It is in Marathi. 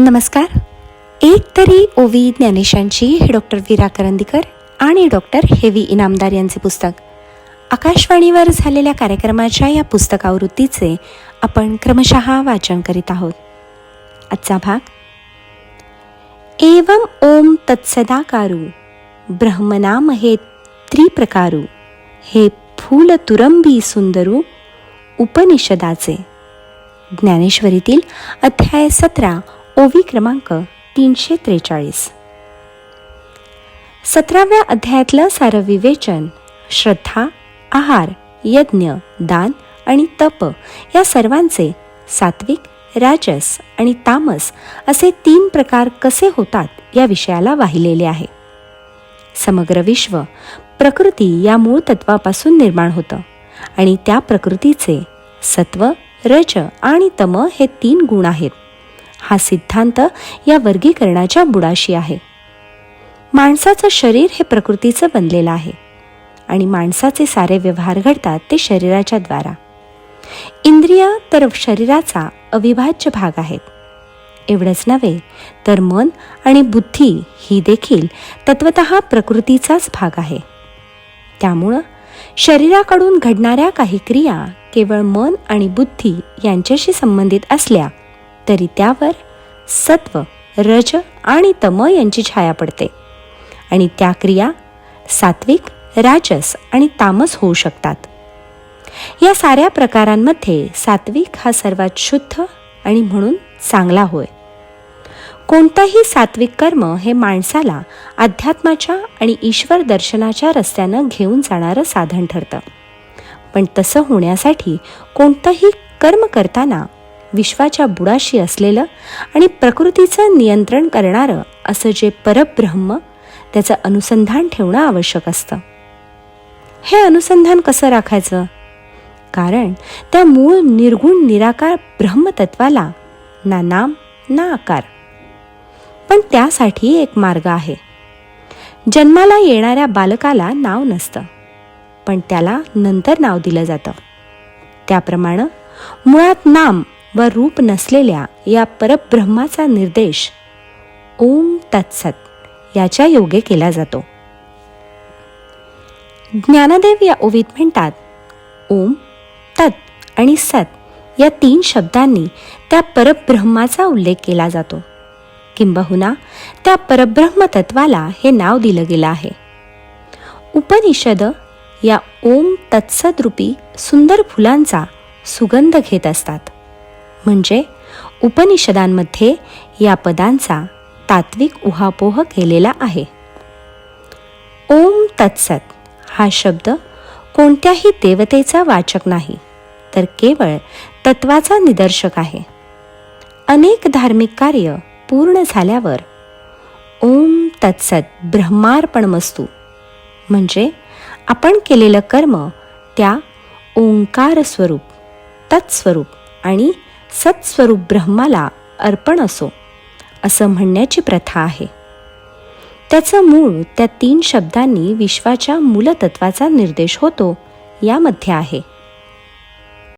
नमस्कार. एक तरी ओवी ज्ञानेशांची हे डॉक्टर वीरा करंदीकर आणि डॉक्टर हेवी इनामदार यांचे पुस्तक. आकाशवाणीवर झालेल्या कार्यक्रमाच्या या पुस्तकावृत्तीचे आपण क्रमशः वाचन करीत आहोत. आजचा भाग. एवम ओम तत्सदाकारू ब्रह्मनाम हे त्रिप्रकारू हे फूल तुरंबी सुंदरू उपनिषदाचे. ज्ञानेश्वरीतील अध्याय सतरा ओवी क्रमांक तीनशे त्रेचाळीस सतराव्या अध्यायातलं सारं विवेचन श्रद्धा आहार यज्ञ दान आणि तप या सर्वांचे सात्विक राजस आणि तामस असे तीन प्रकार कसे होतात या विषयाला वाहिलेले आहे. समग्र विश्व प्रकृती या मूळ तत्वापासून निर्माण होतं आणि त्या प्रकृतीचे सत्व रज आणि तम हे तीन गुण आहेत. हा सिद्धांत या वर्गीकरणाच्या बुडाशी आहे. माणसाचं शरीर हे प्रकृतीचं बनलेलं आहे आणि माणसाचे सारे व्यवहार घडतात ते शरीराच्या द्वारा. इंद्रिय तर शरीराचा अविभाज्य भाग आहेत. एवढंच नव्हे तर मन आणि बुद्धी ही देखील तत्वत प्रकृतीचाच भाग आहे. त्यामुळं शरीराकडून घडणाऱ्या काही क्रिया केवळ मन आणि बुद्धी यांच्याशी संबंधित असल्या तरी त्यावर सत्व रज आणि तम यांची छाया पडते. आणि त्या क्रिया सात्विक राजस आणि तामस होऊ शकतात. या साऱ्या प्रकारांमध्ये सात्विक हा सर्वात शुद्ध आणि म्हणून चांगला होय. कोणतंही सात्विक कर्म हे माणसाला अध्यात्माच्या आणि ईश्वर दर्शनाच्या रस्त्यानं घेऊन जाणारं साधन ठरतं. पण तसं होण्यासाठी कोणतंही कर्म करताना विश्वाच्या बुडाशी असलेलं आणि प्रकृतीचं नियंत्रण करणारं असं जे परब्रह्म त्याचं अनुसंधान ठेवणं आवश्यक असतं. हे अनुसंधान कसं राखायचं? कारण त्या मूळ निर्गुण निराकार ब्रह्मतत्वाला ना नाम ना आकार. पण त्यासाठी एक मार्ग आहे. जन्माला येणाऱ्या बालकाला नाव नसतं पण त्याला नंतर नाव दिलं जातं. त्याप्रमाणे मुळात नाम व रूप नसलेल्या या परब्रह्माचा निर्देश ओम तत्सत याच्या योगे केला जातो. ज्ञानदेव या ओवीत म्हणतात ओम तत् आणि सत या तीन शब्दांनी त्या परब्रह्माचा उल्लेख केला जातो. किंबहुना त्या परब्रह्म तत्वाला हे नाव दिलं गेलं आहे. उपनिषद या ओम तत्सदरूपी सुंदर फुलांचा सुगंध घेत असतात. म्हणजे उपनिषदांमध्ये या पदांचा तात्विक उहापोह केलेला आहे. ओम तत्सत हा शब्द कोणत्याही देवतेचा वाचक नाही तर केवळ तत्वाचा निदर्शक आहे. अनेक धार्मिक कार्य पूर्ण झाल्यावर ओम तत्सत ब्रह्मार्पणमस्तू म्हणजे आपण केलेलं कर्म त्या ओंकार स्वरूप तत्स्वरूप आणि सत्स्वरूप ब्रह्माला अर्पण असो असं म्हणण्याची प्रथा आहे. त्याचं मूळ त्या तीन शब्दांनी विश्वाच्या मूलतत्वाचा निर्देश होतो यामध्ये आहे.